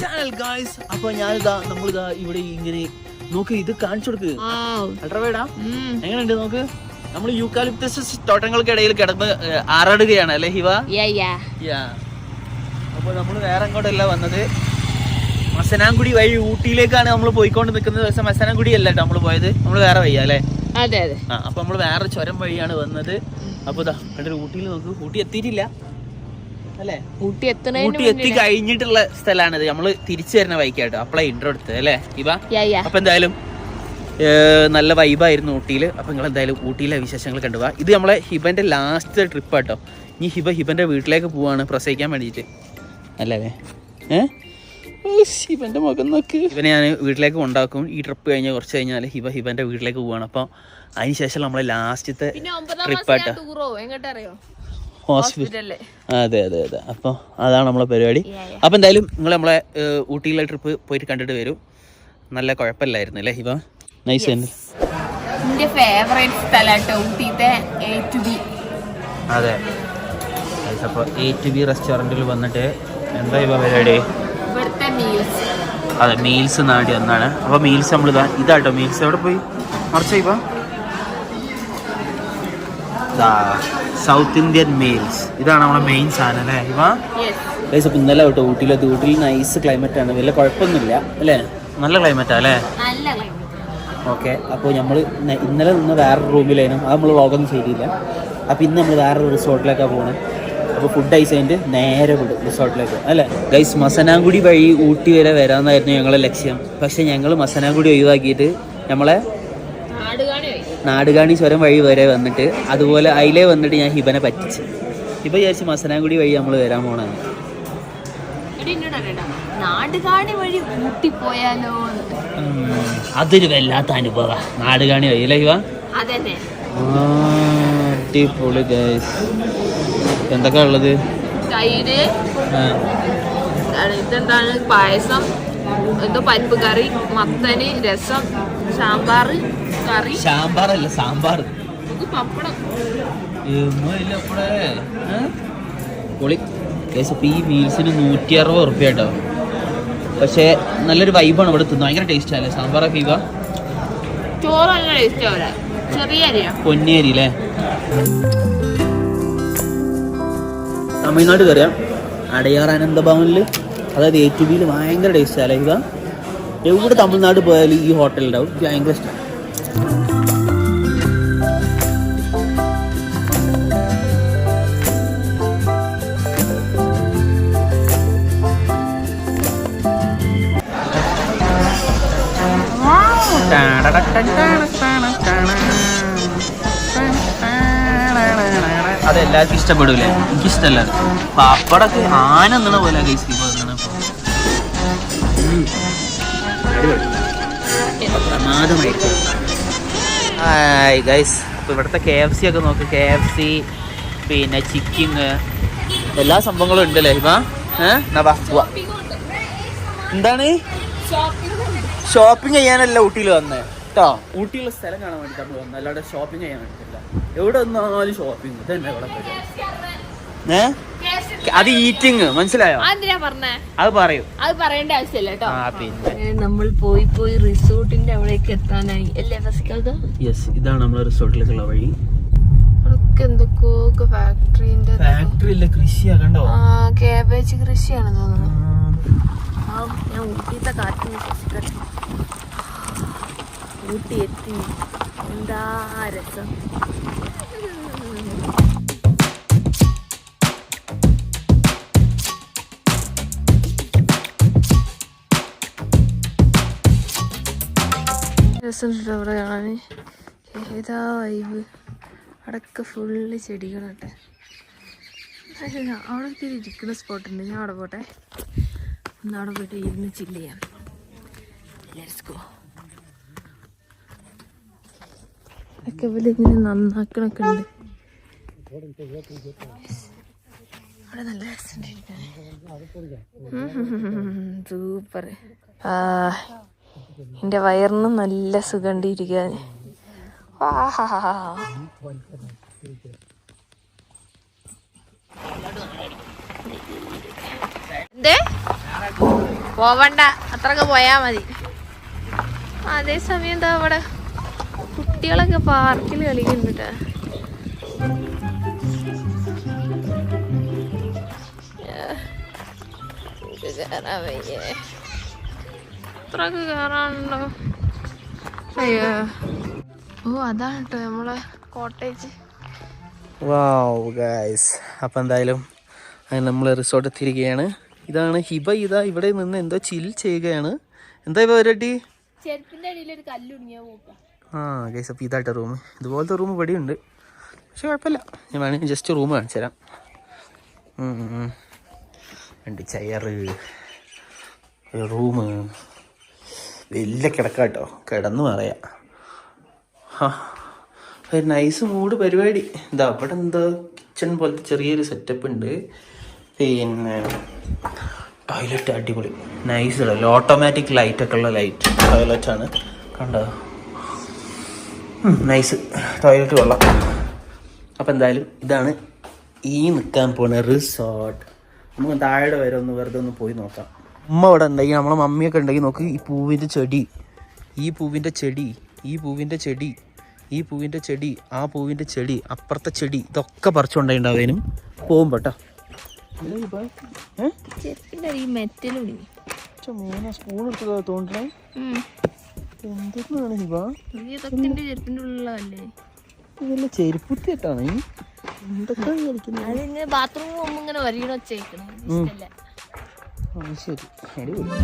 Channel guys അപ്പൊ ഞാനിതാ നമ്മളിതാ ഇവിടെ ഇങ്ങനെ നോക്ക് ഇത് കാണിച്ചു കൊടുക്ക്. അൾട്രവേടാ എങ്ങനെയുണ്ട് നോക്ക്? നമ്മൾ യൂക്കാലിപ്റ്റസ് തോട്ടങ്ങൾക്കിടയിൽ കിടന്ന് ആറാടുകയാണ് അല്ലേ ഹിവ? അപ്പൊ നമ്മൾ വേറെ അങ്ങോട്ടല്ല വന്നത്. മസനാംകുടി വഴി ഊട്ടിയിലേക്കാണ് നമ്മൾ പോയിക്കൊണ്ട് നിൽക്കുന്നത്. പക്ഷെ മസനാംകുടി അല്ല നമ്മൾ പോയത്. നമ്മൾ വേറെ വയ്യ അല്ലേ? അതെ അതെ. ആ അപ്പൊ നമ്മൾ വേറെ ചുരം വഴിയാണ് വന്നത്. അപ്പൊ ഇതാ കണ്ടൊരു ഊട്ടിയിൽ നോക്ക്. ഊട്ടി എത്തിയിട്ടില്ല. ഊട്ടി എത്തി കഴിഞ്ഞിട്ടുള്ള സ്ഥലമാണിത് നമ്മൾ തിരിച്ചു വരുന്ന ബൈക്കായിട്ട് അപ്പളെ ഇൻട്രോ എടുത്തത് അല്ലേ? ഇവ? അപ്പൊ എന്തായാലും നല്ല വൈബായിരുന്നു ഊട്ടിയിൽ അപ്പൊ നിങ്ങൾ എന്തായാലും ഊട്ടിയിലെ വിശേഷങ്ങൾ കണ്ടുപോവാ ഇത് നമ്മളെ ഹിബന്റെ ലാസ്റ്റ് ട്രിപ്പ് ആട്ടോ. ഇനി ഹിബ ഹിബന്റെ വീട്ടിലേക്ക് പോവാണ് പ്രസവിക്കാൻ വേണ്ടിയിട്ട്. അല്ലേ? ഏ? ഹിബന്റെ മുഖം നോക്ക്. ഇവനെ ഞാൻ വീട്ടിലേക്ക് കൊണ്ടാക്കും. ഈ ട്രിപ്പ് കഴിഞ്ഞ കുറച്ച് കഴിഞ്ഞാൽ ഹിബ ഹിബന്റെ വീട്ടിലേക്ക് പോവാണ്. അപ്പോൾ അതിനുശേഷം നമ്മളെ ലാസ്റ്റത്തെ ട്രിപ്പ് ആട്ടോ. ഹോസ്പിറ്റൽ അതെ അതെ അതെ. അപ്പോൾ അതാണ് നമ്മളെ പരിപാടി. അപ്പോൾ എന്തായാലും നിങ്ങൾ നമ്മളെ ഊട്ടിയിലെ ട്രിപ്പ് പോയിട്ട് കണ്ടിട്ട് വരും. നല്ല കുഴപ്പമില്ലായിരുന്നു അല്ലേ ഹിബ? നൈസ് തന്നെ. എന്റെ ഫേവറേറ്റ് സ്ഥലമാട്ടോ ഊട്ടിയിലെ എ ടു ബി അതെ. അപ്പോൾ എ ടു ബി റെസ്റ്റോറന്റിൽ വന്നിട്ട് എന്താ ഇവ പരിപാടി? ഇവിടുത്തെ മീൽസ് അതെ മീൽസ് നാടി ഒന്നാണ് അപ്പോൾ മീൽസ് നമ്മൾ ഇതാ ഇതാട്ടോ മീൽസ് എവിടെ പോയി? മറിച്ച ഇവ സൗത്ത് ഇന്ത്യൻ മീൽസ് ഇതാണ് നമ്മുടെ മെയിൻ സാധനം അല്ലേ? ഇവ? ഗൈസ് അപ്പോൾ ഇന്നലെ കേട്ടോ ഊട്ടിയിലെ ഊട്ടിയിൽ നൈസ് ക്ലൈമറ്റ് ആണ്. വലിയ കുഴപ്പമൊന്നുമില്ല അല്ലേ? നല്ല ക്ലൈമറ്റാ അല്ലേ? ഓക്കെ അപ്പോൾ നമ്മൾ ഇന്നലെ നിന്ന് വേറൊരു റൂമിലായിരുന്നു അത് നമ്മൾ വ്ളോഗൊന്നും ചെയ്തില്ല. അപ്പോൾ ഇന്ന് നമ്മൾ വേറൊരു റിസോർട്ടിലേക്കാണ് പോകുന്നത് അപ്പോൾ ഫുഡ് ഐസ് കഴിഞ്ഞിട്ട് നേരെ വിടും റിസോർട്ടിലേക്ക് അല്ലേ? ഗൈസ് മസനാങ്കുടി വഴി ഊട്ടി വരെ വരാമെന്നായിരുന്നു ഞങ്ങളുടെ ലക്ഷ്യം. പക്ഷേ ഞങ്ങൾ മസനാങ്കുടി ഒഴിവാക്കിയിട്ട് നമ്മളെ നാടുകാണി സ്വരം വഴി വരെ വന്നിട്ട് അതുപോലെ അതിലേ വന്നിട്ട് ഞാൻ ഹിബനെ പറ്റിച്ച്. ഹിബ വിചാരിച്ച് മസനാങ്കുടി വഴി നമ്മൾ വരാൻ അറിയണ്ട. വഴി ഊട്ടി പോയാലോ അതൊരു വല്ലാത്ത അനുഭവ. നാടുകാണി വഴി അല്ലേ ആ, അടിപൊളി ഗൈസ് എന്തൊക്കെയാ ഉള്ളത്? തൈര് ഇതെന്താണ്? പായസം എന്തോ പരിപ്പ് കറി മത്തന് രസം സാമ്പാർ കറി? സാമ്പാറല്ല സാമ്പാർ. പപ്പടം. പൊളി. ഇപ്പം ഈ മീൽസിന് നൂറ്റി അറുപത് ഉറുപ്പ്യ കേട്ടോ പക്ഷേ നല്ലൊരു വൈബാണ് ഇവിടെ തിന്നു ഭയങ്കര ടേസ്റ്റ് അല്ലേ സാമ്പാറൊക്കെ ഇവ? ചോറ് നല്ല ടേസ്റ്റ് അവിടെ ചെറിയ അരിയാ. പൊന്നിയരി അല്ലേ തമിഴ്നാട് കയറിയാം അടയാർ അനന്ത ഭവനിൽ അതായത് എ ടു ബിയിൽ ഭയങ്കര ടേസ്റ്റ് അല്ലേ ഇവ? എവിടെ തമിഴ്നാട് പോയാലും ഈ ഹോട്ടലുണ്ടാവും ഭയങ്കര ഇഷ്ടം. അത് എല്ലാവർക്കും ഇഷ്ടപ്പെടൂലേ? എനിക്ക് ഇഷ്ടമല്ല. പപ്പടൊക്കെ ആന എന്നുള്ള പോലെ ഗൈസ് ഹായ് ഗൈസ് അപ്പോൾ ഇവിടുത്തെ കെ എഫ് സി ഒക്കെ നോക്ക്. കെ എഫ് സി പിന്നെ ചിക്കിങ് എല്ലാ സംഭവങ്ങളും ഉണ്ട് ഇവ എന്താണ്? ഷോപ്പിംഗ് ചെയ്യാനല്ല ഊട്ടിയിൽ വന്നത് കേട്ടോ ഊട്ടിയുള്ള സ്ഥലം കാണാൻ വേണ്ടി നമ്മൾ വന്നത് അല്ലാതെ ഷോപ്പിംഗ് ചെയ്യാൻ വേണ്ടിയിട്ടില്ല. എവിടെ വന്നാലും ഷോപ്പിംഗ് ഇവിടെ ഏ? അത് ഈറ്റിങ് മനസ്സിലായോ? അത് പറയൂ. അത് പറയേണ്ട ആവശ്യമില്ല കേട്ടോ. പിന്നെ. നമ്മൾ പോയി പോയി റിസോർട്ടിന്റെ അവിടേക്ക് എത്താനായി. അല്ലേ യെസ് ഇതാണ് നമ്മളെ റിസോർട്ടിലേക്കുള്ള വഴി. എന്തൊക്കെയോ ഫാക്ടറിന്റെ ഫാക്ടറി ഇല്ല കൃഷിയാ കണ്ടോ? കാബേജ് കൃഷിയാണ് തോന്നുന്നു. ആ, ഞാൻ ഊട്ടിത്തെ കാറ്റ് വിശ്വസിക്കട്ടെ ഊട്ടി എത്തി എന്താ രസം? രസമുണ്ട് അവിടെ കാണാൻ ഏതാ വൈബ് അവിടെയൊക്കെ ഫുള്ള് ചെടികളട്ടെ. അല്ല അവിടെ ഒരു ഇരിക്കുന്ന സ്പോട്ടുണ്ട് ഞാൻ അവിടെ പോട്ടെ. ഒന്ന് അവിടെ പോയിട്ട് ഇരുന്ന് ചില്ല് ചെയ്യാം. ലെറ്റ്സ് ഗോ ഒക്കെ ഇവിടെ ഇങ്ങനെ നന്നാക്കണൊക്കെ ഉണ്ട് അവിടെ നല്ല സൂപ്പർ. ആ എന്റെ വയറിന് നല്ല സുഖമുണ്ട് ഇരിക്കാൻ എന്തേ പോവണ്ട. അത്രയ്ക്ക് പോയാ മതി. അതേസമയം എന്താ അവിടെ? കുട്ടികളൊക്കെ പാർക്കിൽ കളിക്കുന്നുണ്ട് കയറാൻ വയ്യേ. അത്രയൊക്കെ കയറാനുണ്ടോ അയ്യോ. ഓ അതാണ് കേട്ടോ നമ്മളെ കോട്ടേജ്. വാവ് ഗായ്സ് അപ്പം എന്തായാലും അങ്ങനെ നമ്മൾ റിസോർട്ട് എത്തിയിരിക്കുകയാണ്. ഇതാണ് ഹിബ. ഇതാ ഇവിടെ നിന്ന് എന്തോ ചിൽ ചെയ്യുകയാണ്. എന്താ ഇവ പരിപാടി? ചെരുപ്പിന്റെ അടിയിൽ ഒരു കല്ലുണ്ടിയാ പോക്കാം ആ ഗൈസ് അപ്പോൾ ഇതായിട്ട് റൂം ഇതുപോലത്തെ റൂം ഇവിടെ ഉണ്ട് പക്ഷെ കുഴപ്പമില്ല. ഞാൻ വേണമെങ്കിൽ ജസ്റ്റ് റൂം കാണിച്ചു തരാം. രണ്ട് ചെയറ് റൂമ് വലിയ കിടക്കാട്ടോ. കിടന്നു പറയാം. ആ ഒരു നൈസ് മൂഡ് പരിപാടി. ഇതാ അവിടെ എന്തോ കിച്ചൺ പോലത്തെ ചെറിയൊരു സെറ്റപ്പ് ഉണ്ട്. പിന്നെ ടോയ്ലറ്റ് അടിപൊളി. നൈസ് ഓട്ടോമാറ്റിക് ലൈറ്റൊക്കെ ഉള്ള ലൈറ്റ് ടോയ്ലറ്റാണ് കണ്ടോ? നൈസ് ടോയ്ലറ്റ് കൊള്ളാം അപ്പം എന്തായാലും ഇതാണ് ഈ നിൽക്കാൻ പോണ റിസോർട്ട് നമുക്ക് താഴെ വരെ ഒന്ന് വെറുതെ ഒന്ന് പോയി നോക്കാം. അമ്മ അവിടെ ഉണ്ടെങ്കിൽ നമ്മളെ മമ്മിയൊക്കെ ഉണ്ടെങ്കിൽ നോക്ക് ഈ പൂവിന്റെ ചെടി. ഈ പൂവിന്റെ ചെടി ഈ പൂവിന്റെ ചെടി ഈ പൂവിന്റെ ചെടി ആ പൂവിന്റെ ചെടി അപ്പുറത്തെ ചെടി ഇതൊക്കെ പറിച്ചുകൊണ്ടുണ്ടാവേനും പോകും പെട്ടോ സ്പൂൺ എടുത്തത് തോന്നണേ. ചെരുപ്പിന്റെ ഉള്ളിലല്ലേ ഇതല്ല ചെരുപ്പുത്തിട്ടാണ് എന്തൊക്കെ ബാത്റൂം പോകുമ്പോ ഇങ്ങനെ ശരി. അടിപൊളി.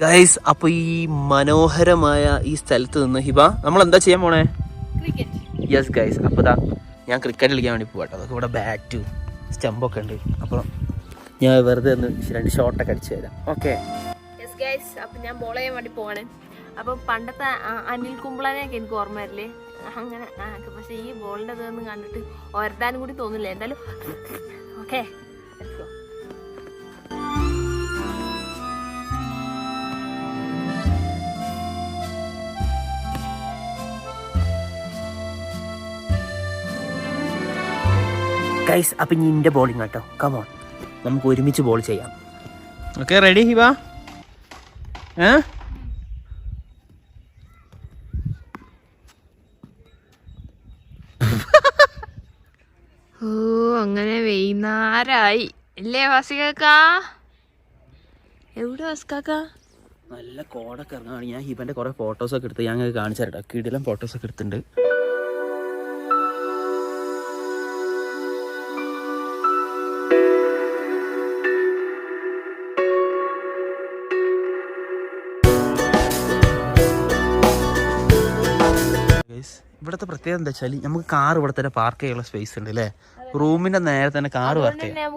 ഗൈസ് അപ്പൊ ഈ മനോഹരമായ ഈ സ്ഥലത്ത് നിന്ന് ഹിബ നമ്മൾ എന്താ ചെയ്യാൻ പോണേ? ക്രിക്കറ്റ് യെസ് ഗൈസ് അപ്പൊ ഞാൻ ക്രിക്കറ്റ് കളിക്കാൻ വേണ്ടി പോകട്ടോ അതൊക്കെ ഇവിടെ ബാറ്റും സ്റ്റമ്പൊക്കെ ഉണ്ട്. അപ്പോൾ ഞാൻ വെറുതെ ഒന്ന് രണ്ട് ഷോട്ടൊക്കെ അടിച്ചു തരാം. ഓക്കെ യെസ് അപ്പൊ ഞാൻ ബോൾ ചെയ്യാൻ വേണ്ടി പോവാണ്. അപ്പൊ പണ്ടത്തെ അനിൽ കുമ്പളനെയൊക്കെ എനിക്ക് ഓർമ്മ വരില്ലേ? അങ്ങനെ പക്ഷെ ഈ ബോളിന്റെ ഇതൊന്നും കണ്ടിട്ട് ഒരതാനും കൂടി തോന്നില്ല. എന്തായാലും ഓക്കെ ഗൈസ് അപ്പം ഇനി എന്റെ ബോളിംഗ് കേട്ടോ കമോൺ നമുക്ക് ഒരുമിച്ച് ബോൾ ചെയ്യാം. ഓക്കെ റെഡി ഹിബ ഏ? ഓ അങ്ങനെ വൈകുന്നേരമായി അല്ലേ വാസികാക്കാ എവിടെ വാസികാക്കാ നല്ല കോടൊക്കെ ഇറങ്ങാണ് ഞാൻ ഹിബന്റെ കുറേ ഫോട്ടോസൊക്കെ എടുത്ത് ഞാൻ കാണിച്ചു തരട്ടോ കിടിലം ഫോട്ടോസൊക്കെ എടുത്തിട്ടുണ്ട്. ഇവിടുത്തെ പ്രത്യേകത എന്താ വെച്ചാൽ നമുക്ക് കാർ ഇവിടെ തന്നെ പാർക്ക് ചെയ്യാനുള്ള സ്പേസ് ഉണ്ട് അല്ലേ റൂമിന്റെ നേരെ തന്നെ കാർ പാർക്ക് ചെയ്യാം.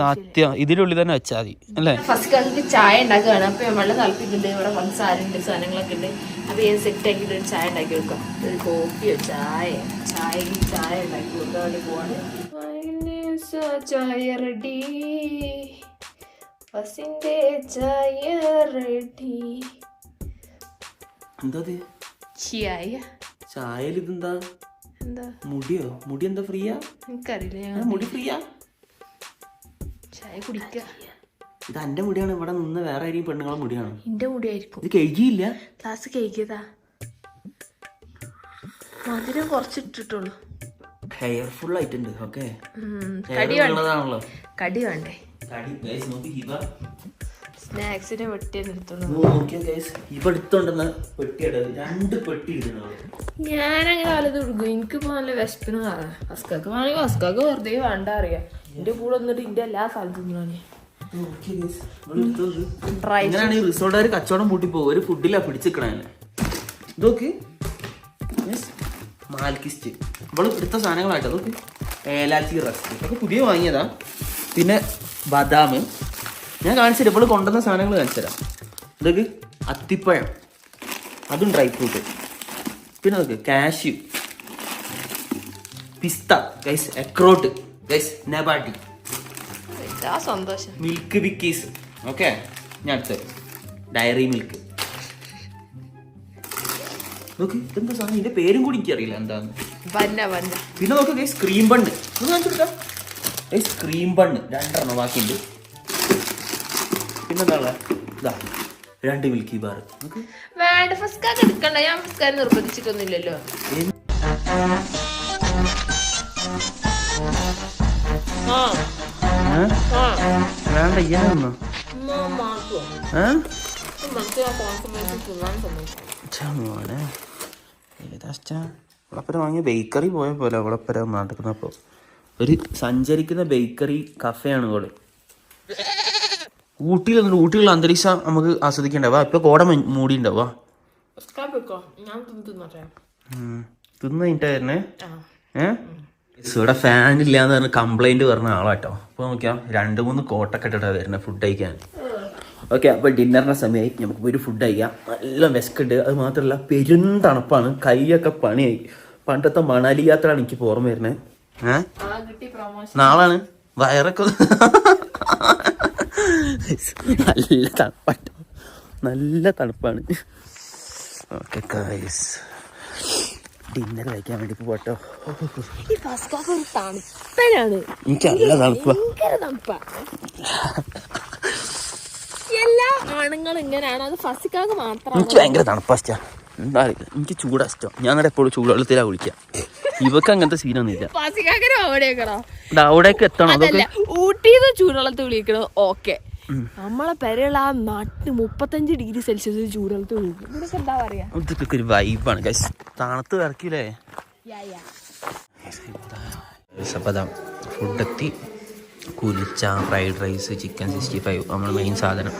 സത്യം. ഇതിനുള്ളിൽ തന്നെ വെച്ചാൽ മതി. അല്ലേ? ഫസ്റ്റ് കാലത്ത് ചായ ഉണ്ടാക്കുകയാണ്. അപ്പൊ വെള്ളം തിളപ്പിക്കുന്നുണ്ട്. ഇവിടെ പഞ്ചസാരുണ്ട് സാധനങ്ങളൊക്കെ ഉണ്ട്. അപ്പൊ ഞാൻ സെറ്റ് ആക്കിയിട്ട് ഒരു ചായ ഉണ്ടാക്കി വെക്കാം ഒരു കോഫിയോ ചായ ചായ ചായ ഉണ്ടാക്കി കൊടുക്കാൻ വേണ്ടി പോവാണ്. ചായ റെഡി. ബസിന്റെ ചായ റെഡി. എന്താ ചായ. ചായയിൽ ഇതെന്താ? എന്താ? മുടിയോ? മുടി എന്താ ഫ്രീയാ? എനിക്കറിയില്ല ഞാൻ മുടി ഫ്രീയാ? ചായ കുടിക്ക. ഇത് എന്റെ മുടിയാണ് ഇവിടെ നിന്ന് വേറെ ആരെയും പെണ്ണുങ്ങളെ മുടിയാണ്. എന്റെ മുടിയായിരിക്കും. ഇത് കഴുകിയില്ല ക്ലാസ് കഴിക്കതാ മധുരം കുറച്ചിട്ടിട്ടുള്ളൂ. ഹെയർഫുൾ ആയിട്ടുണ്ട് ഓക്കെ കടി ഉള്ളതാണല്ലോ. കടി വേണ്ടേ? കടി നോക്കി ഹിബ. സ്നാക്സിനെ വെട്ടിയെന്ന് എടുത്തോളൂ നോക്കിയോ ഗൈസ് ഹിബ എടുത്തോണ്ടെന്ന് പെട്ടിയുടെ രണ്ട് പെട്ടി ഞാനങ്ങനെ വലത് കൊടുക്കും എനിക്ക് നല്ല വിശപ്പിന് കാണാം അസ്കാക്ക് വേണമെങ്കിൽ അസ്കാക്ക് വെറുതെ വേണ്ട അറിയാം. എന്റെ കൂടെ വന്നിട്ട് ഇന്റെ എല്ലാ സ്ഥലത്തും ഇങ്ങനെയാണ് ഈ റിസോർട്ടുകാർ കച്ചവടം പൂട്ടി പോകും ഒരു ഫുഡിലാ പിടിച്ചിക്കണേ ഇതൊക്കെ മാൽക്കിസ്റ്റ് ഇവൾ എടുത്ത സാധനങ്ങളായിട്ട് അതൊക്കെ ഏലാച്ചി റസ്റ്റ് ഇതൊക്കെ പുതിയ വാങ്ങിയതാ. പിന്നെ ബദാം. ഞാൻ കാണിച്ചുതരാം ഇപ്പോൾ കൊണ്ടുവന്ന സാധനങ്ങൾ കാണിച്ചുതരാം. ഇതൊക്കെ അത്തിപ്പഴം. അതും ഡ്രൈ ഫ്രൂട്ട് പിന്നെ നോക്ക് കാഷ്യൂ പിസ്ത. ഗൈസ് എക്രോട്ട് ഗൈസ് നബാട്ടി സന്തോഷം? മിൽക്ക് വിക്കീസ് ഓക്കെ ഞാൻ അടുത്തത് ഡയറി മിൽക്ക് നോക്ക് ഇതെന്താ സാധനം? ഇതിന്റെ പേരും കൂടി എനിക്കറിയില്ല എന്താന്ന്. പിന്നെ നോക്ക് ഗൈസ് ക്രീം ബണ്ണ് ഒന്ന് കാണിച്ചു കൊടുക്കാം. ഗൈസ് ക്രീം ബണ്ണ് രണ്ടെണ്ണം ബാക്കിയുണ്ട്. ഇതാ രണ്ട് മിൽക്കി ബാർ. വേണ്ട എടുക്കണ്ട. ഞാൻ നിർബന്ധിച്ചിട്ടൊന്നുമില്ലല്ലോ. വേണ്ട ഇയാളൊന്നോ മോനെ. വാങ്ങിയ ബേക്കറി പോയ പോലെ അവളപ്പര നടക്കുന്നപ്പോൾ ഒരു സഞ്ചരിക്കുന്ന ബേക്കറി കഫയാണ് അവൾ ഊട്ടിയിൽ നിന്നിട്ട് ഊട്ടിയിലുള്ള അന്തരീക്ഷം നമുക്ക് ആസ്വദിക്കണ്ടാവാ ഇപ്പൊ കോട മ- മൂടിണ്ടാവാ ഫസ്കാക്ക് എടുക്കോ ഞാൻ തിന്ന് കഴിഞ്ഞിട്ടായിരുന്നേ ഏഹ് ഇവിടെ ഫാൻ ഇല്ലാന്ന് പറഞ്ഞ കംപ്ലൈന്റ് പറഞ്ഞ ആളാട്ടോ. അപ്പൊ നോക്കിയാ രണ്ട് മൂന്ന് കോട്ടൊക്കെ ഇട്ടിട്ടാ വരുന്നത് ഫുഡ് കഴിക്കാൻ. ഓക്കെ അപ്പൊ ഡിന്നറിന്റെ സമയമായി. നമുക്ക് ഒരു ഫുഡ് കഴിക്കാം. നല്ല വിശക്കുണ്ട്. അത് മാത്രല്ല പെരും തണുപ്പാണ്. കൈയൊക്കെ പണിയായി. പണ്ടത്തെ മണാലി യാത്ര എനിക്ക് ഓർമ്മ വരുന്നത് കിട്ടി നാളാണ്. വയറൊക്കെ നല്ല തണുപ്പാട്ടോ നല്ല തണുപ്പാണ്. ഓക്കെ കായസ് ഡിന്നർ കഴിക്കാൻ വേണ്ടി പോട്ടോ എനിക്ക് നല്ല തണുപ്പാ. എല്ലാ ആണുങ്ങളും ഇങ്ങനെയാണ്. അത് എനിക്ക് ഭയങ്കര തണുപ്പാ ഇഷ്ടാ. എന്താ എനിക്ക് ചൂടാ ഇഷ്ടം ഞാൻ നേരെ എപ്പോഴും ചൂടുവെള്ളത്തിലാ വിളിക്കാം ഇവക്ക് അങ്ങനത്തെ സീനൊന്നും ഇല്ല അവിടേക്ക് എത്തണം. ഊട്ടിന്ന് ചൂടുവെള്ളത്തിൽ വിളിക്കണത് ഓക്കെ നമ്മളെ പെരയുള്ള ആ നാട്ടിന് മുപ്പത്തഞ്ച് ഡിഗ്രി സെൽഷ്യസ് ചൂടത്ത് പോകും ഇതൊക്കെ എന്താ പറയാ? ഇതൊക്കെ ഒരു വൈബാണ് തണുത്ത് വിറക്കില്ലേ ഫുഡെത്തി ഫുഡ് എത്തി. കുലിച്ച fried rice chicken sixty five നമ്മുടെ മെയിൻ സാധനം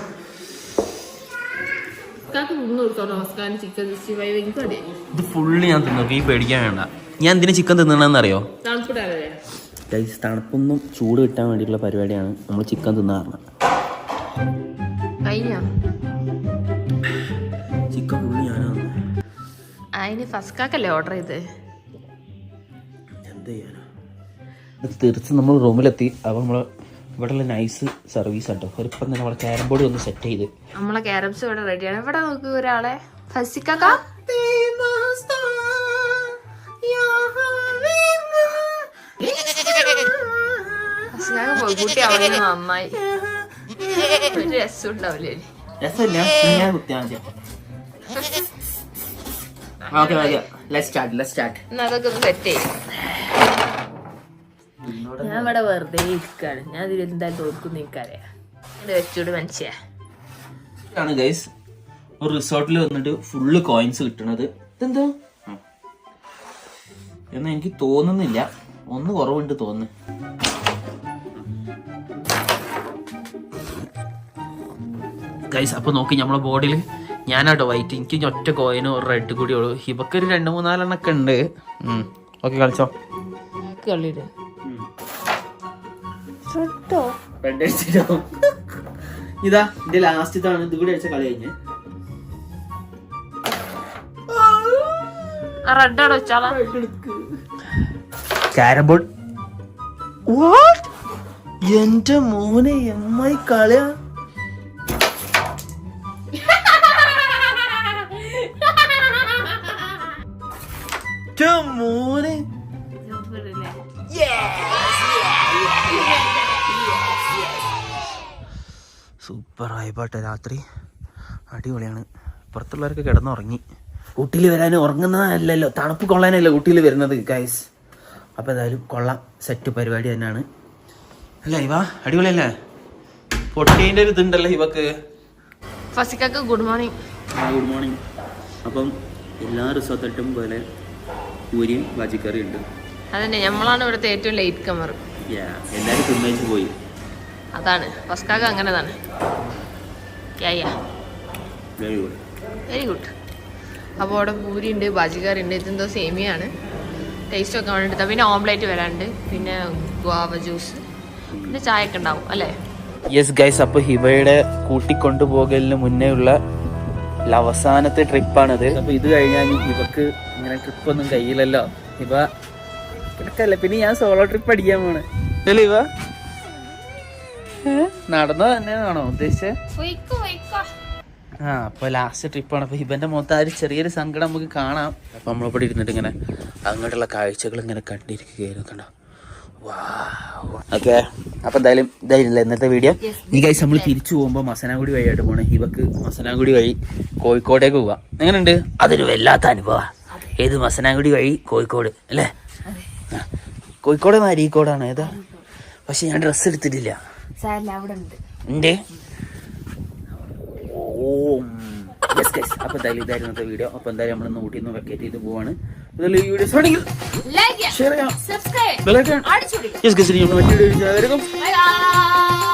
ഇത് ഫുള്ള് ഞാൻ തിന്നു ഈ പേടിക്കാൻ വേണ്ട. ഞാൻ എന്തിനാ ചിക്കൻ തിന്നണെന്നറിയോ? തണുപ്പൊന്നും ചൂട് കിട്ടാൻ വേണ്ടിയിട്ടുള്ള പരിപാടിയാണ്. നമ്മൾ ചിക്കൻ തിന്നാറുണ്ട് അതിന് ഫസ്കാക്കല്ലേ ഓർഡർ ചെയ്ത്? എന്ത് ചെയ്യാനാ? തിരിച്ച് നമ്മൾ റൂമിലെത്തി. അപ്പോൾ നമ്മൾ ഇവിടെയുള്ള നൈസ് സർവീസ് ആട്ടോ. ഒരിപ്പം തന്നെ നമ്മളെ ക്യാരം ബോർഡ് ഒന്ന് സെറ്റ് ചെയ്ത്. നമ്മളെ ക്യാരംസ് ഇവിടെ റെഡിയാണ് ഇവിടെ നോക്കൂ ഒരാളെ. ഫസിക്കാക്ക? ഫസിക്കാക്ക പോയി. കുട്ടി അവന് നന്നായി. ഒരു രസം ഉണ്ടാവില്ലേ രസമില്ല. ഞാൻ കുത്തിയാൽ okay okay let start let start എന്നാ അതൊക്കെ ഒന്ന് സെറ്റ് ചെയ്യും. ഞാൻ ഇവിടെ വെറുതെ ഇരിക്കാണ്. ഞാൻ ഇതിൽ എന്തായാലും തോൽക്കും നിൽക്കാറിയാ ഇത് വെച്ചോട് മനുഷ്യ. ആണ് ഗൈസ് ഒരു റിസോർട്ടിൽ വന്നിട്ട് ഫുള്ള് കോയിൻസ് കിട്ടണത്. ഇതെന്തോ. എന്ന് എനിക്ക് തോന്നുന്നില്ല. ഒന്ന് കുറവുണ്ട് തോന്നുന്നു. ഗൈസ് അപ്പൊ നോക്കി നമ്മളെ ബോഡിയിൽ ഞാനാട്ടോ വൈറ്റ് എനിക്ക് ഒറ്റ കോയിനും ഒരു റെഡ് കൂടി ഉള്ളൂ. ഇവക്ക് ഒരു രണ്ട് മൂന്നാലെണ്ണൊക്കെ ഉണ്ട്. ഓക്കെ കളിച്ചോ. ഇതാ ഇത് ലാസ്റ്റ് ഇതാണ്. ഇത് കൂടി അടിച്ച കളി കഴിഞ്ഞ്. എന്റെ മോനെ എമ്മായി കളയാ. ആയിപ്പോട്ടെ രാത്രി. അടിപൊളിയാണ്. പുറത്തുള്ളവരൊക്കെ കിടന്നുറങ്ങി. ഊട്ടിയിൽ വരാൻ ഉറങ്ങുന്നതല്ലല്ലോ. തണുപ്പ് കൊള്ളാനല്ലോ ഊട്ടിയിൽ വരുന്നത് ഗൈസ് അപ്പോൾ ഏതായാലും കൊള്ളാം. സെറ്റ് പരിപാടി തന്നെയാണ്. അല്ല ഇവ? അടിപൊളിയല്ലേ? പൊട്ടീന്റെ ഒരു ഇതുണ്ടല്ലോ ഇവക്ക്. ഫസിക്കാക്ക് ഗുഡ് മോർണിംഗ് ഗുഡ് മോർണിംഗ് അപ്പം എല്ലാ റിസോർട്ടിലും പോലെ പൂരിയും ബാജിക്കറിയും ഉണ്ട്. അതന്നെ നമ്മളാണ് ഇവിടുത്തെ ഏറ്റവും ലേറ്റ് കമർ എല്ലാവരും തിന്നേച്ച് പോയി. അതാണ്. പസ്കാഗ അങ്ങനെ തന്നെ വെരി ഗുഡ് അപ്പോൾ അവിടെ പൂരി ഉണ്ട് ബാജിക്കറി ഉണ്ട് ഇതെന്തോ സേമിയാണ്. ടേസ്റ്റ് ഒക്കെ വേണ്ടിട്ട് പിന്നെ ഓംലേറ്റ് വരാണ്ട് പിന്നെ ഗുവാവ ജ്യൂസ് പിന്നെ ചായ ഒക്കെ ഉണ്ടാവും അല്ലേ? യെസ് ഗൈസ് അപ്പോൾ ഹിബയുടെ കൂട്ടിക്കൊണ്ടുപോകലിന് മുന്നേ ഉള്ള അവസാനത്തെ ട്രിപ്പാണിത്. അപ്പോൾ ഇത് കഴിഞ്ഞാൽ ഇവക്ക് ഇങ്ങനെ ട്രിപ്പ് ഒന്നും കഴിയില്ലല്ലോ. ഇവ കിടക്കല്ലേ? പിന്നെ ഞാൻ സോളോ ട്രിപ്പ് അടിക്കാൻ പോണ്. ഇവ? നടന്നത് തന്നെയാണോ ഉദ്ദേശിച്ചത് ആ അപ്പൊ ലാസ്റ്റ് ട്രിപ്പാണ് അപ്പൊ ഇവന്റെ മുഖത്ത് ആ ഒരു ചെറിയൊരു സങ്കടം നമുക്ക് കാണാം. അപ്പൊ നമ്മളിവിടെ ഇരുന്നിട്ട് ഇങ്ങനെ അങ്ങോട്ടുള്ള കാഴ്ചകൾ ഇങ്ങനെ കണ്ടിരിക്കുകയായിരുന്നു കണ്ടോ? ഓക്കെ അപ്പൊ എന്തായാലും ഇതായിരുന്നില്ല ഇന്നത്തെ വീഡിയോ ഈ കഴിച്ച് നമ്മൾ തിരിച്ചു പോകുമ്പോൾ മസനാഗുടി വഴിയായിട്ട് പോണേ. ഇവക്ക് മസനാഗുടി വഴി കോഴിക്കോടേക്ക് പോവാം. എങ്ങനെയുണ്ട്? അതൊരു വല്ലാത്ത അനുഭവ. ഏത് മസനാഗുടി വഴി? കോഴിക്കോട് അല്ലേ. കോഴിക്കോട് അരീക്കോടാണ് ഏതാ? പക്ഷെ ഞാൻ ഡ്രസ്സ് എടുത്തിട്ടില്ല. ഉണ്ട്. ഉണ്ട് ഓ. യെസ് ഗൈസ് അപ്പോൾ എന്തായാലും ഇതായിരുന്നു ഇന്നത്തെ വീഡിയോ അപ്പോൾ എന്തായാലും നമ്മൾ ഊട്ടി നിന്ന് വെക്കേറ്റ് ചെയ്ത് പോവാണ്. ഇതിൽ ഈ വീഡിയോസ് ആണെങ്കിൽ ലൈക്ക് ഷെയർ ചെയ്യാം. യെസ് ഗൈസ് നമ്മൾ മറ്റൊരു വീഡിയോ ആയിരിക്കും ബൈ ബൈ